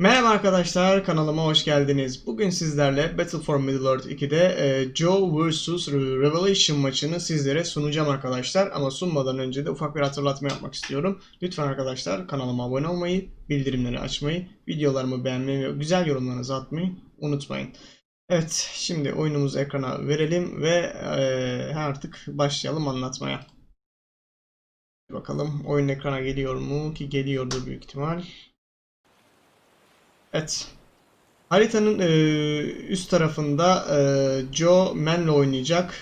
Merhaba arkadaşlar kanalıma hoş geldiniz. Bugün sizlerle Battle for Middle-earth 2'de e, Joe vs Revelation maçını sizlere sunacağım arkadaşlar. Ama sunmadan önce de ufak bir hatırlatma yapmak istiyorum. Lütfen arkadaşlar kanalıma abone olmayı, bildirimleri açmayı, videolarımı beğenmeyi ve güzel yorumlarınızı atmayı unutmayın. Evet şimdi oyunumuzu ekrana verelim ve e, artık başlayalım anlatmaya. Bakalım oyun ekrana geliyor mu ki geliyordur büyük ihtimal. Evet. Haritanın e, üst tarafında e, Joe Man'le oynayacak.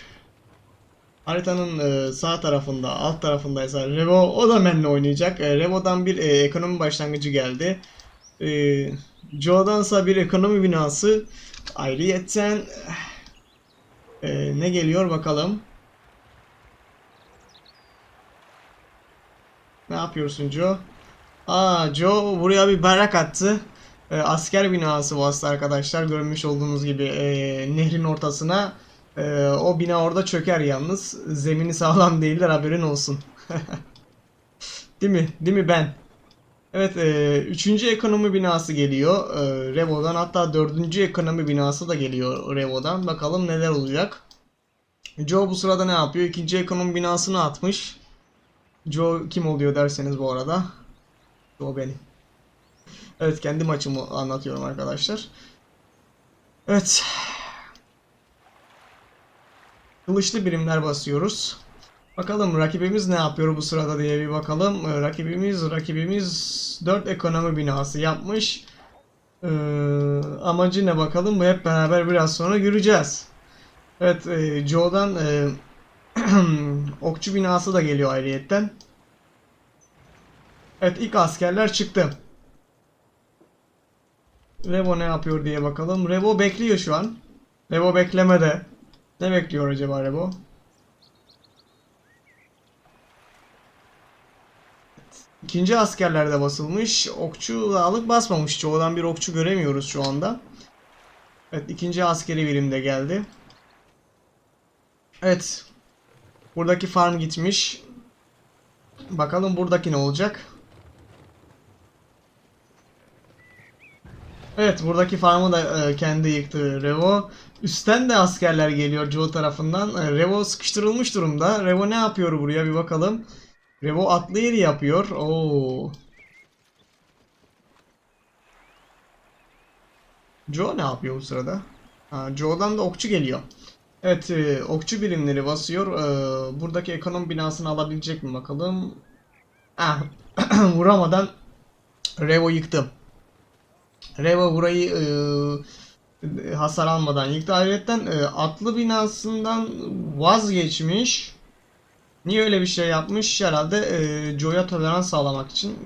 Haritanın e, sağ tarafında, alt tarafında ise Revo, o da Man'le oynayacak. E, Revo'dan bir e, ekonomi başlangıcı geldi. E, Joe'dansa bir ekonomi binası. Ayrıyeten e, ne geliyor bakalım. Ne yapıyorsun Joe? Aa Joe buraya bir barak attı. E, asker binası bastı arkadaşlar. Görmüş olduğunuz gibi e, nehrin ortasına. E, o bina orada çöker yalnız. Zemini sağlam değiller haberin olsun. Değil mi? Değil mi ben? Evet, e, üçüncü ekonomi binası geliyor e, Revo'dan. Hatta dördüncü ekonomi binası da geliyor Revo'dan. Bakalım neler olacak. Joe bu sırada ne yapıyor? İkinci ekonomi binasını atmış. Joe kim oluyor derseniz bu arada. Joe benim. Evet kendi maçımı anlatıyorum arkadaşlar. Evet. Kılıçlı birimler basıyoruz. Bakalım rakibimiz ne yapıyor bu sırada diye bir bakalım. Ee, Rakibimiz rakibimiz 4 ekonomi binası yapmış. Ee, amacı ne bakalım? Bu hep beraber biraz sonra göreceğiz. Evet, e, Joe'dan e, okçu binası da geliyor ayrıyetten. Evet, ilk askerler çıktı. Revo ne yapıyor diye bakalım. Revo bekliyor şu an. Revo beklemede. Ne bekliyor acaba Revo? İkinci askerler de basılmış. Okçu dağlık basmamış. Çoğudan bir okçu göremiyoruz şu anda. Evet ikinci askeri birim de geldi. Evet. Buradaki farm gitmiş. Bakalım buradaki ne olacak? Evet buradaki farmı da e, kendi yıktı Revo. Üstten de askerler geliyor Joe tarafından. E, Revo sıkıştırılmış durumda. Revo ne yapıyor buraya bir bakalım. Revo atlı yeri yapıyor. Oo. Joe ne yapıyor bu sırada? Ha, Joe'dan da okçu geliyor. Evet e, okçu birimleri basıyor. E, buradaki ekonomi binasını alabilecek mi bakalım. Ah, vuramadan Revo yıktım. Reva burayı e, hasar almadan yıktı. Ayrıca e, atlı binasından vazgeçmiş. Niye öyle bir şey yapmış? Herhalde e, Joe'ya tolerans sağlamak için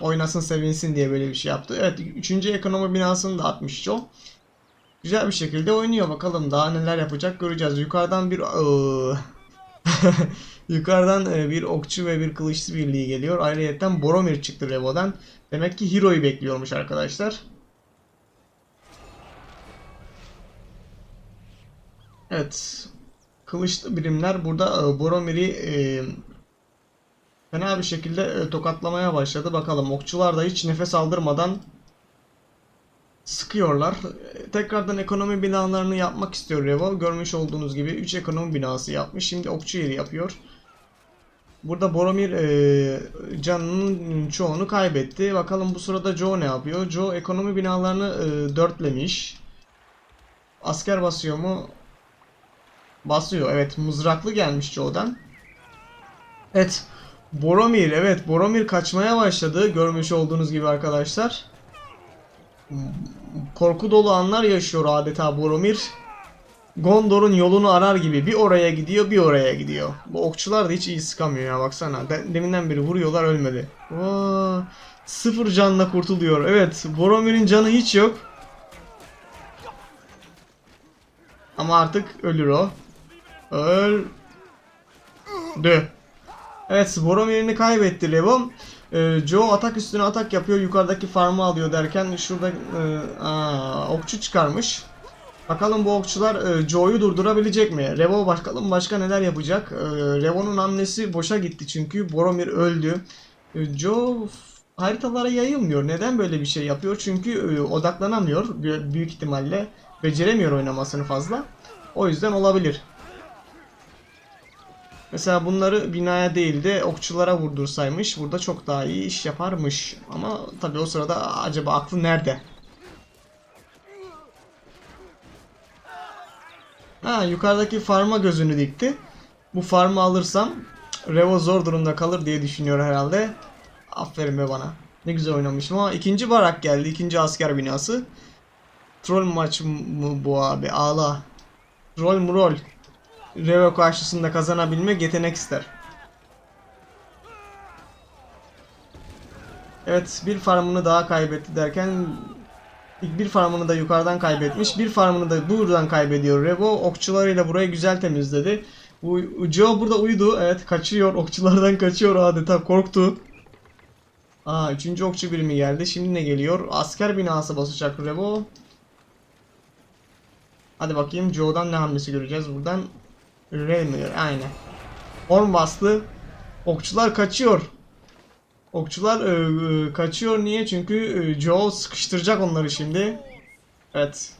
oynasın sevinsin diye böyle bir şey yaptı. Evet 3. ekonomi binasını da atmış Joe. Güzel bir şekilde oynuyor. Bakalım daha neler yapacak göreceğiz. Yukarıdan bir Yukarıdan e, bir okçu ve bir kılıçlı birliği geliyor. Ayrıca Boromir çıktı Revo'dan. Demek ki Hero'yu bekliyormuş arkadaşlar. Evet. Kılıçlı birimler burada e, Boromir'i e, fena bir şekilde tokatlamaya başladı. Bakalım okçular da hiç nefes aldırmadan sıkıyorlar. Tekrardan ekonomi binalarını yapmak istiyor Revo. Görmüş olduğunuz gibi 3 ekonomi binası yapmış. Şimdi okçu yeri yapıyor. Burada Boromir e, canının çoğunu kaybetti. Bakalım bu sırada Joe ne yapıyor? Joe ekonomi binalarını e, dörtlemiş. Asker basıyor mu? Basıyor. Evet mızraklı gelmiş Joe'dan. Evet. Boromir. Evet Boromir kaçmaya başladı. Görmüş olduğunuz gibi arkadaşlar. Korku dolu anlar yaşıyor adeta Boromir. Gondor'un yolunu arar gibi bir oraya gidiyor bir oraya gidiyor. Bu okçular da hiç iyi sıkamıyor ya baksana. De deminden beri vuruyorlar ölmedi. Oo, sıfır canla kurtuluyor. Evet Boromir'in canı hiç yok. Ama artık ölür o. Öldü. Evet Boromir'ini kaybetti Levon. Ee, Joe atak üstüne atak yapıyor. Yukarıdaki farmı alıyor derken şurada e, aa, okçu çıkarmış. Bakalım bu okçular e, Joe'yu durdurabilecek mi? Revo bakalım başka neler yapacak? E, Revo'nun annesi boşa gitti çünkü Boromir öldü. E, Joe haritalara yayılmıyor. Neden böyle bir şey yapıyor? Çünkü odaklanamıyor bü- büyük ihtimalle. Beceremiyor oynamasını fazla. O yüzden olabilir. Mesela bunları binaya değil de okçulara vurdursaymış burada çok daha iyi iş yaparmış. Ama tabii o sırada acaba aklı nerede? Ha yukarıdaki farma gözünü dikti. Bu farmı alırsam Revo zor durumda kalır diye düşünüyor herhalde. Aferin be bana. Ne güzel oynamışım ama ikinci barak geldi. ikinci asker binası. Troll maç mı bu abi? Ağla. Rol mu rol? Revo karşısında kazanabilmek yetenek ister. Evet bir farmını daha kaybetti derken bir farmını da yukarıdan kaybetmiş. Bir farmını da buradan kaybediyor Revo. Okçularıyla burayı güzel temizledi. Bu Joe burada uyudu. Evet kaçıyor. Okçulardan kaçıyor adeta. Korktu. Aa üçüncü okçu birimi geldi. Şimdi ne geliyor? Asker binası basacak Revo. Hadi bakayım Joe'dan ne hamlesi göreceğiz buradan. Railmail aynen. Horn bastı. Okçular kaçıyor. Okçular e, e, kaçıyor niye? Çünkü e, Joe sıkıştıracak onları şimdi. Evet.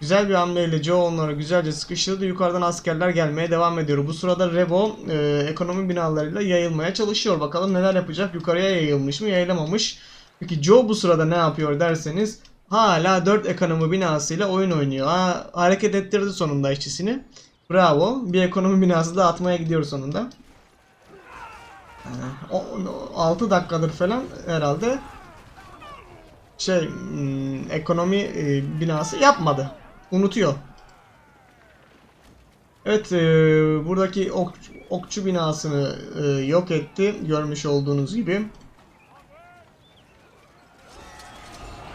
Güzel bir hamleyle Joe onları güzelce sıkıştırdı. Yukarıdan askerler gelmeye devam ediyor. Bu sırada Revo e, ekonomi binalarıyla yayılmaya çalışıyor. Bakalım neler yapacak? Yukarıya yayılmış mı? Yayılamamış. Peki Joe bu sırada ne yapıyor derseniz hala 4 ekonomi binasıyla oyun oynuyor. Ha, hareket ettirdi sonunda işçisini. Bravo. Bir ekonomi binası da atmaya gidiyor sonunda. 6 dakikadır falan herhalde şey hmm, ekonomi e, binası yapmadı. Unutuyor. Evet e, buradaki ok, okçu binasını e, yok etti. Görmüş olduğunuz gibi.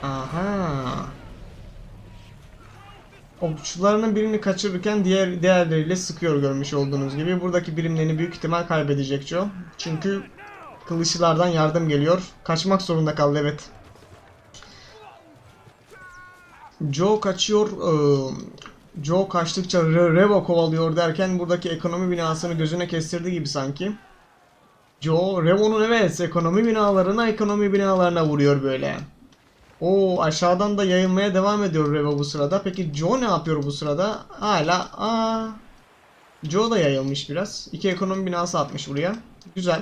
Aha. Okçularının birini kaçırırken diğer diğerleriyle sıkıyor görmüş olduğunuz gibi. Buradaki birimlerini büyük ihtimal kaybedecek Joe. Çünkü kılıçlardan yardım geliyor. Kaçmak zorunda kaldı evet. Joe kaçıyor. Ee, Joe kaçtıkça Re- Revo kovalıyor derken buradaki ekonomi binasını gözüne kestirdi gibi sanki. Joe, Revo'nun evet ekonomi binalarına ekonomi binalarına vuruyor böyle. O aşağıdan da yayılmaya devam ediyor Revo bu sırada. Peki Joe ne yapıyor bu sırada? Hala aa Joe da yayılmış biraz. İki ekonomi binası atmış buraya. Güzel.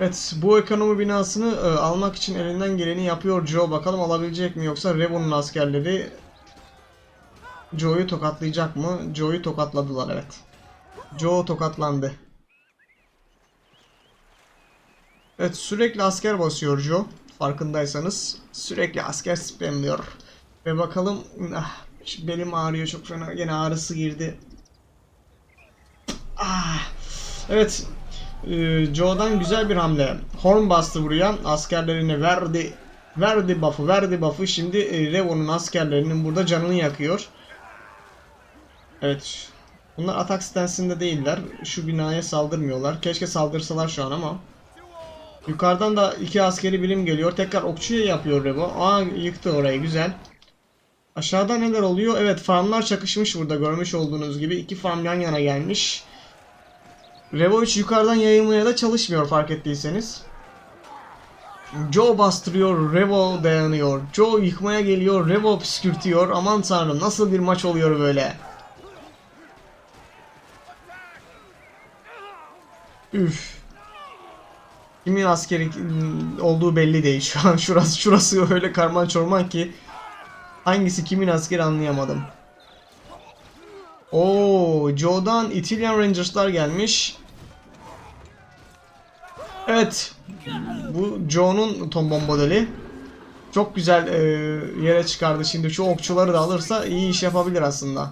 Evet bu ekonomi binasını e, almak için elinden geleni yapıyor Joe. Bakalım alabilecek mi yoksa Revo'nun askerleri Joe'yu tokatlayacak mı? Joe'yu tokatladılar evet. Joe tokatlandı. Evet sürekli asker basıyor Joe. Farkındaysanız sürekli asker spamlıyor. Ve bakalım ah, belim ağrıyor çok fena. Yine ağrısı girdi. Ah. Evet. Ee, Joe'dan güzel bir hamle. Horn bastı buraya. Askerlerine verdi. Verdi buff'ı, verdi buff'ı. Şimdi e, Revo'nun askerlerinin burada canını yakıyor. Evet. Bunlar atak stansinde değiller. Şu binaya saldırmıyorlar. Keşke saldırsalar şu an ama. Yukarıdan da iki askeri birim geliyor. Tekrar okçuya yapıyor Revo. Aa yıktı orayı güzel. Aşağıda neler oluyor? Evet farmlar çakışmış burada görmüş olduğunuz gibi. iki farm yan yana gelmiş. Revo 3 yukarıdan yayılmaya da çalışmıyor fark ettiyseniz. Joe bastırıyor, Revo dayanıyor. Joe yıkmaya geliyor, Revo püskürtüyor. Aman tanrım nasıl bir maç oluyor böyle. Üf. Kimin askeri olduğu belli değil şu an. Şurası şurası öyle karman çorman ki hangisi kimin askeri anlayamadım. Oo, Joe'dan Italian Rangers'lar gelmiş. Evet. Bu Joe'nun ton modeli. Çok güzel e, yere çıkardı şimdi. Şu okçuları da alırsa iyi iş yapabilir aslında.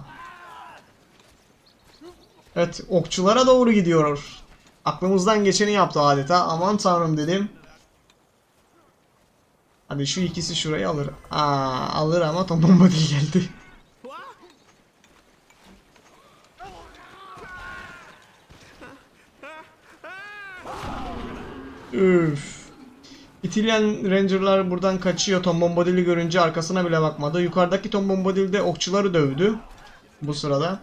Evet, okçulara doğru gidiyor. Aklımızdan geçeni yaptı adeta. Aman tanrım dedim. Hadi şu ikisi şurayı alır. Aa, alır ama ton bomba değil geldi. Üf. İtilyen Ranger'lar buradan kaçıyor. Tom Bombadil'i görünce arkasına bile bakmadı. Yukarıdaki Tom Bombadil de okçuları dövdü. Bu sırada.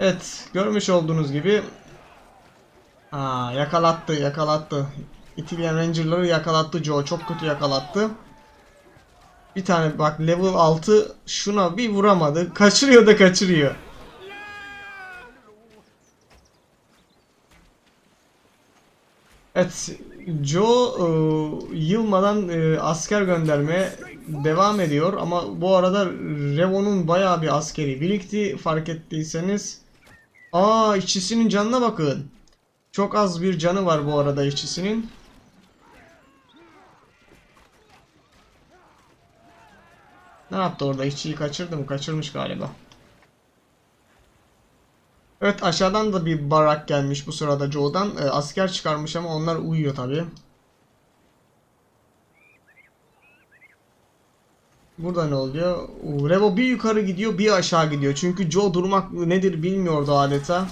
Evet. Görmüş olduğunuz gibi Aa, yakalattı yakalattı. İtilyen Ranger'ları yakalattı Joe. Çok kötü yakalattı. Bir tane bak level 6 şuna bir vuramadı. Kaçırıyor da kaçırıyor. Evet, Joe e, yılmadan e, asker göndermeye devam ediyor ama bu arada Revo'nun bayağı bir askeri birikti fark ettiyseniz. Aa işçisinin canına bakın. Çok az bir canı var bu arada işçisinin. Ne yaptı orada? İşçiyi kaçırdı mı? Kaçırmış galiba. Evet aşağıdan da bir barak gelmiş bu sırada Joe'dan. E, asker çıkarmış ama onlar uyuyor tabi. Burada ne oluyor? Revo bir yukarı gidiyor bir aşağı gidiyor. Çünkü Joe durmak nedir bilmiyordu adeta.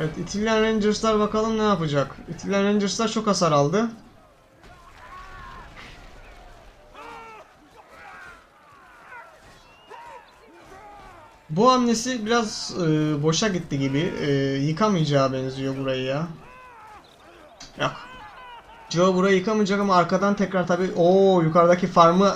Evet İtilyen Rangers'lar bakalım ne yapacak. İtilyen Rangers'lar çok hasar aldı. Bu hamlesi biraz e, boşa gitti gibi. E, yıkamayacağı benziyor burayı ya. Yok. Joe burayı yıkamayacak ama arkadan tekrar tabi o yukarıdaki farmı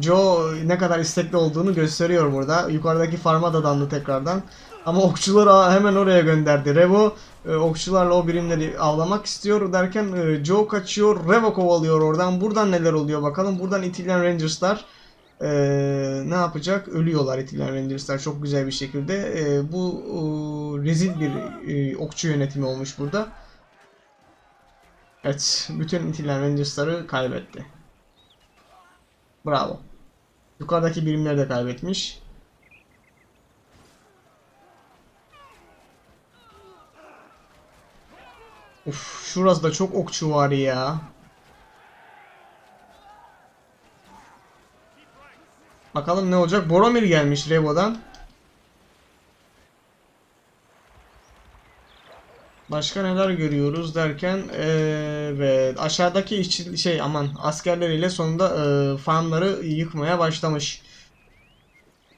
Joe ne kadar istekli olduğunu gösteriyor burada. Yukarıdaki farma da dandı tekrardan. Ama okçuları hemen oraya gönderdi. Revo e, okçularla o birimleri avlamak istiyor derken e, Joe kaçıyor. Revo kovalıyor oradan. Buradan neler oluyor bakalım. Buradan itilen Rangers'lar e, ne yapacak? Ölüyorlar itilen Rangers'lar çok güzel bir şekilde. E, bu e, rezil bir e, okçu yönetimi olmuş burada. Evet, bütün itilen Rangers'ları kaybetti. Bravo. Yukarıdaki birimleri de kaybetmiş. Uf, şurası da çok okçu var ya. Bakalım ne olacak. Boromir gelmiş Revo'dan. Başka neler görüyoruz derken evet aşağıdaki işçi şey aman askerleriyle sonunda e, farmları yıkmaya başlamış.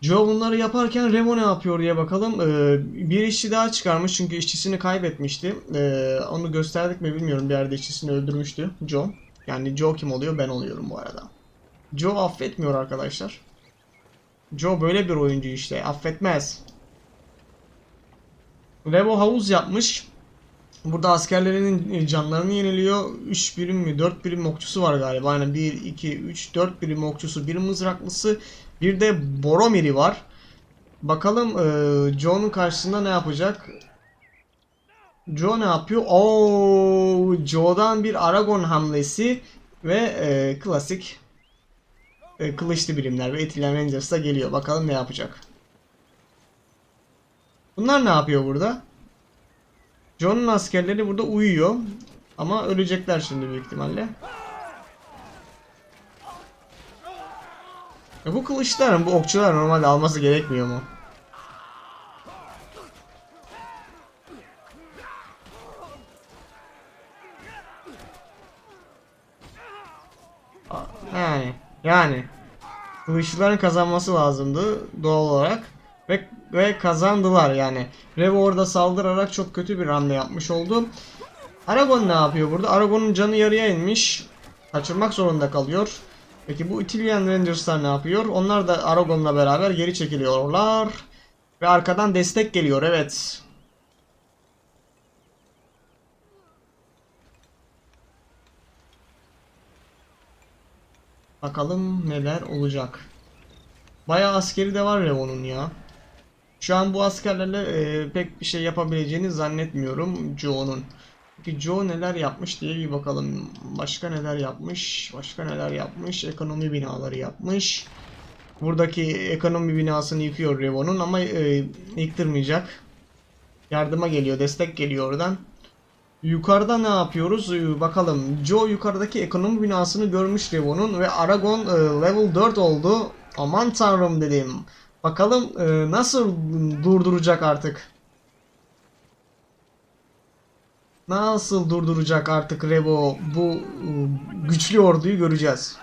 Joe bunları yaparken Remo ne yapıyor diye bakalım. Ee, bir işçi daha çıkarmış çünkü işçisini kaybetmişti. Ee, onu gösterdik mi bilmiyorum. Bir yerde işçisini öldürmüştü Joe. Yani Joe kim oluyor? Ben oluyorum bu arada. Joe affetmiyor arkadaşlar. Joe böyle bir oyuncu işte. Affetmez. Revo havuz yapmış. Burada askerlerinin canlarını yeniliyor. 3 birim mi 4 birim okçusu var galiba. Aynen 1, 2, 3, 4 birim okçusu, bir mızraklısı, bir de Boromir'i var. Bakalım e, Joe'nun karşısında ne yapacak? Joe ne yapıyor? Oo, Joe'dan bir Aragon hamlesi ve e, klasik e, kılıçlı birimler ve Etilen Rangers'a geliyor. Bakalım ne yapacak? Bunlar ne yapıyor burada? John'un askerleri burada uyuyor. Ama ölecekler şimdi büyük ihtimalle. Ya bu kılıçların, bu okçular normalde alması gerekmiyor mu? Yani, yani. Kılıçlıların kazanması lazımdı doğal olarak. Ve, ve kazandılar yani. Revo orada saldırarak çok kötü bir hamle yapmış oldu. Aragon ne yapıyor burada? Aragon'un canı yarıya inmiş. Kaçırmak zorunda kalıyor. Peki bu Itilyan Rangers'lar ne yapıyor? Onlar da Aragon'la beraber geri çekiliyorlar. Ve arkadan destek geliyor evet. Bakalım neler olacak. Bayağı askeri de var Revo'nun ya. Şu an bu askerlerle e, pek bir şey yapabileceğini zannetmiyorum Joe'nun. Peki Joe neler yapmış diye bir bakalım. Başka neler yapmış? Başka neler yapmış? Ekonomi binaları yapmış. Buradaki ekonomi binasını yıkıyor Revo'nun ama e, yıktırmayacak. Yardıma geliyor, destek geliyor oradan. Yukarıda ne yapıyoruz? Ee, Bakalım. Joe yukarıdaki ekonomi binasını görmüş Revo'nun ve Aragon e, level 4 oldu. Aman tanrım dedim. Bakalım e, nasıl durduracak artık. nasıl durduracak artık Revo bu e, güçlü orduyu göreceğiz.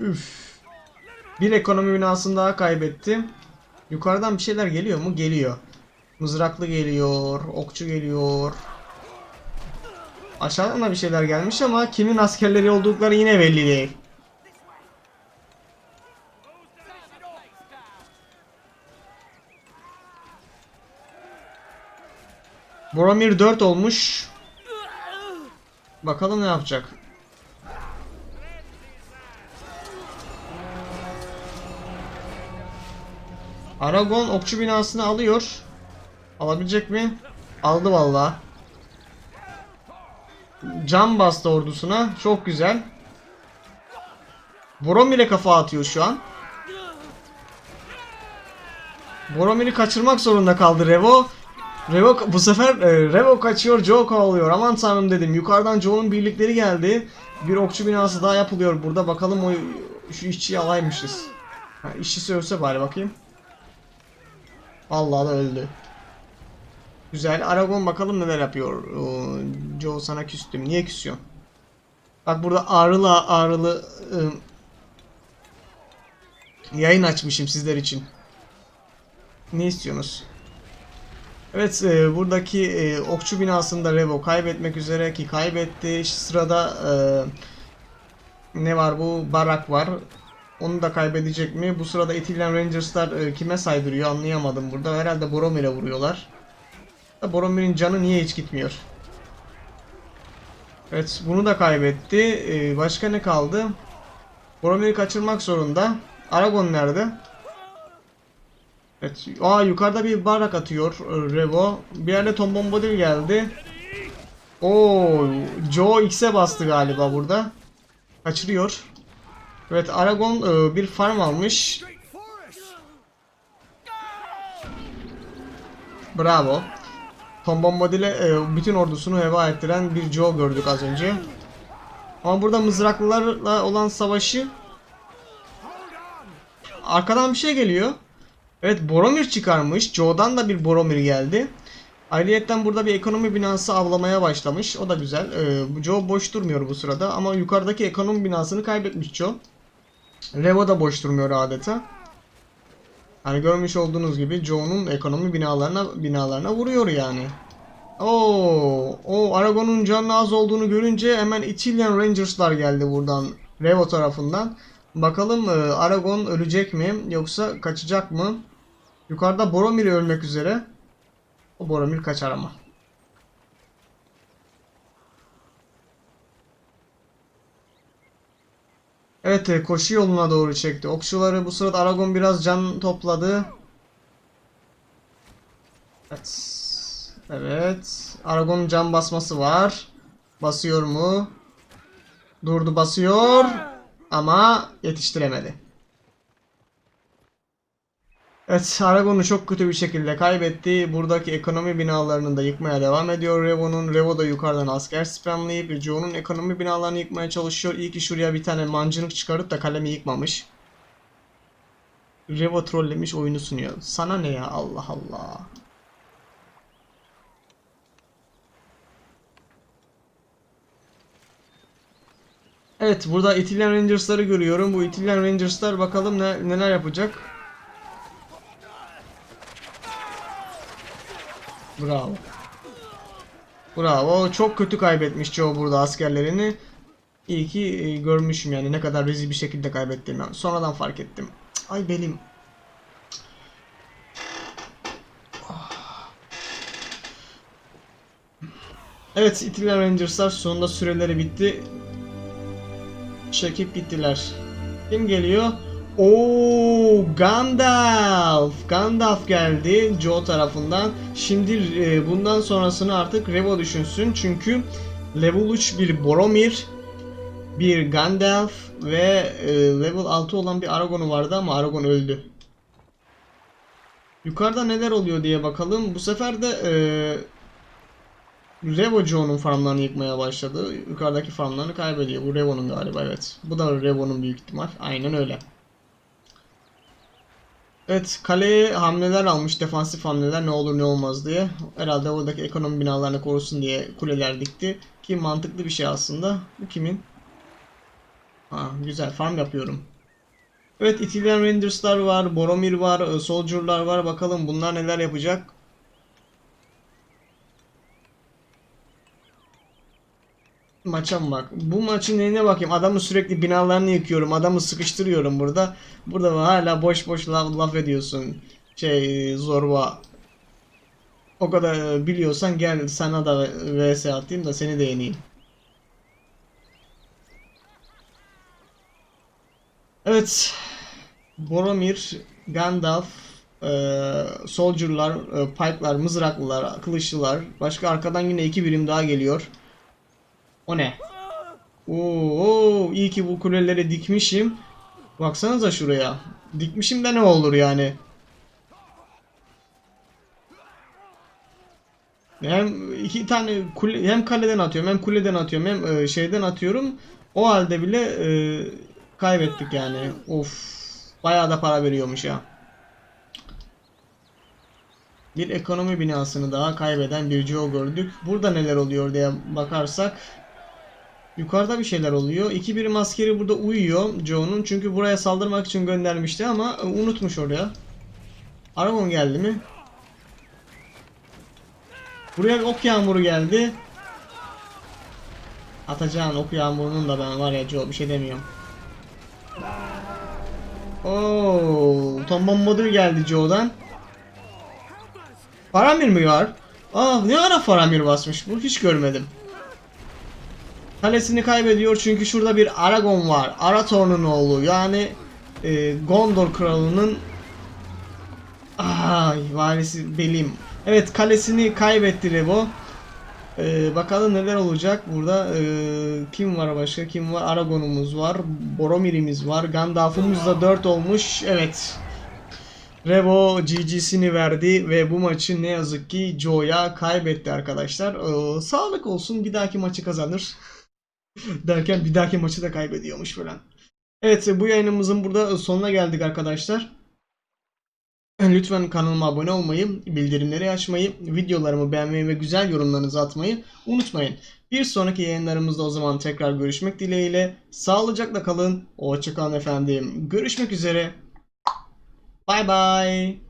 Üf. Bir ekonomi binasını daha kaybetti. Yukarıdan bir şeyler geliyor mu? Geliyor. Mızraklı geliyor, okçu geliyor. Aşağıdan da bir şeyler gelmiş ama kimin askerleri oldukları yine belli değil. Boromir 4 olmuş. Bakalım ne yapacak. Aragon okçu binasını alıyor. Alabilecek mi? Aldı valla. Can bastı ordusuna. Çok güzel. Boromir'e kafa atıyor şu an. Boromir'i kaçırmak zorunda kaldı Revo. Revo bu sefer e, Revo kaçıyor, Joe kovalıyor. Aman tanrım dedim. Yukarıdan Joe'nun birlikleri geldi. Bir okçu binası daha yapılıyor burada. Bakalım o şu işçiyi alaymışız. Ha, işçisi ölse bari bakayım. Allah da öldü. Güzel. Aragon bakalım neler yapıyor. Oo, Joe sana küstüm. Niye küsüyorsun? Bak burada ağrılı ağrılı ıı, yayın açmışım sizler için. Ne istiyorsunuz? Evet e, buradaki e, okçu binasında Revo kaybetmek üzere ki kaybetti. Sırada e, ne var bu? Barak var. Onu da kaybedecek mi? Bu sırada Ethiopian Rangers'lar e, kime saydırıyor anlayamadım burada. Herhalde Boromir'e vuruyorlar. Boromir'in canı niye hiç gitmiyor? Evet bunu da kaybetti. E, başka ne kaldı? Boromir'i kaçırmak zorunda. Aragon nerede? Evet. Aa yukarıda bir barak atıyor e, Revo. Bir yerde Tom Bombadil geldi. Oo, Joe X'e bastı galiba burada. Kaçırıyor. Evet Aragon e, bir farm almış. Bravo. Tom Bombadil'e e, bütün ordusunu heba ettiren bir Joe gördük az önce. Ama burada mızraklılarla olan savaşı arkadan bir şey geliyor. Evet Boromir çıkarmış. Joe'dan da bir Boromir geldi. Ayrıyetten burada bir ekonomi binası avlamaya başlamış. O da güzel. Ee, Joe boş durmuyor bu sırada ama yukarıdaki ekonomi binasını kaybetmiş Joe. Revo da boş durmuyor adeta. Hani görmüş olduğunuz gibi Joe'nun ekonomi binalarına binalarına vuruyor yani. Oo, o Aragon'un canı az olduğunu görünce hemen Ithilien Rangers'lar geldi buradan Revo tarafından. Bakalım e, Aragon ölecek mi yoksa kaçacak mı? Yukarıda Boromir ölmek üzere. O Boromir kaçar ama. Evet e, koşu yoluna doğru çekti. Okçuları bu sırada Aragon biraz can topladı. Evet. Evet. Aragon'un can basması var. Basıyor mu? Durdu basıyor. Ama yetiştiremedi. Evet, Aragon'u çok kötü bir şekilde kaybetti. Buradaki ekonomi binalarını da yıkmaya devam ediyor Revo'nun. Revo da yukarıdan asker spamlayıp Joe'nun ekonomi binalarını yıkmaya çalışıyor. İyi ki şuraya bir tane mancınık çıkarıp da kalemi yıkmamış. Revo trollemiş oyunu sunuyor. Sana ne ya Allah Allah. Evet burada Ithilien Rangers'ları görüyorum. Bu Ithilien Rangers'lar bakalım ne, neler yapacak. Bravo. Bravo. Çok kötü kaybetmiş Joe burada askerlerini. İyi ki e, görmüşüm yani ne kadar rezil bir şekilde kaybettiğimi. Sonradan fark ettim. Ay belim. Evet, Ithilien Rangers'lar sonunda süreleri bitti. Çekip gittiler. Kim geliyor? Oo Gandalf. Gandalf geldi Joe tarafından. Şimdi e, bundan sonrasını artık Revo düşünsün. Çünkü level 3 bir Boromir, bir Gandalf ve e, level 6 olan bir Aragon'u vardı ama Aragon öldü. Yukarıda neler oluyor diye bakalım. Bu sefer de e, Revo Joe'nun farmlarını yıkmaya başladı. Yukarıdaki farmlarını kaybediyor. Bu Revo'nun galiba evet. Bu da Revo'nun büyük ihtimal. Aynen öyle. Evet kaleye hamleler almış. Defansif hamleler ne olur ne olmaz diye. Herhalde oradaki ekonomi binalarını korusun diye kuleler dikti. Ki mantıklı bir şey aslında. Bu kimin? Ha, güzel farm yapıyorum. Evet itilen Rangers'lar var, Boromir var, e, Soldier'lar var. Bakalım bunlar neler yapacak. Maça mı bak? Bu maçın neyine bakayım? Adamı sürekli binalarını yıkıyorum. Adamı sıkıştırıyorum burada. Burada hala boş boş laf, laf ediyorsun. Şey zorba. O kadar e, biliyorsan gel sana da vs atayım da seni de yeneyim. Evet. Boromir, Gandalf, e, Soldier'lar, e, Pike'lar, Mızraklılar, Kılıçlılar. Başka arkadan yine iki birim daha geliyor. O ne? Oo, iyi ki bu kuleleri dikmişim. Baksanıza şuraya. Dikmişim de ne olur yani. Hem iki tane kule, hem kaleden atıyorum hem kuleden atıyorum hem e, şeyden atıyorum. O halde bile e, kaybettik yani. Of. Bayağı da para veriyormuş ya. Bir ekonomi binasını daha kaybeden bir Joe gördük. Burada neler oluyor diye bakarsak yukarıda bir şeyler oluyor. İki birim askeri burada uyuyor Joe'nun çünkü buraya saldırmak için göndermişti ama e, unutmuş oraya. Aragon geldi mi? Buraya bir ok yağmuru geldi. Atacağın ok yağmurunun da ben var ya Joe bir şey demiyorum. Oo, Tom Bombadil geldi Joe'dan. Faramir mi var? Aa ne ara Faramir basmış bu hiç görmedim. Kalesini kaybediyor çünkü şurada bir Aragon var. Arathorn'un oğlu yani e, Gondor kralının Ay varisi Belim. Evet kalesini kaybetti Revo. Ee, bakalım neler olacak burada. Ee, kim var başka? Kim var? Aragon'umuz var. Boromir'imiz var. Gandalf'ımız da 4 olmuş. Evet. Revo GG'sini verdi ve bu maçı ne yazık ki Joe'ya kaybetti arkadaşlar. Ee, sağlık olsun bir dahaki maçı kazanır. Derken bir dahaki maçı da kaybediyormuş falan. Evet bu yayınımızın burada sonuna geldik arkadaşlar. Lütfen kanalıma abone olmayı, bildirimleri açmayı, videolarımı beğenmeyi ve güzel yorumlarınızı atmayı unutmayın. Bir sonraki yayınlarımızda o zaman tekrar görüşmek dileğiyle. Sağlıcakla kalın. Hoşçakalın efendim. Görüşmek üzere. Bay bay.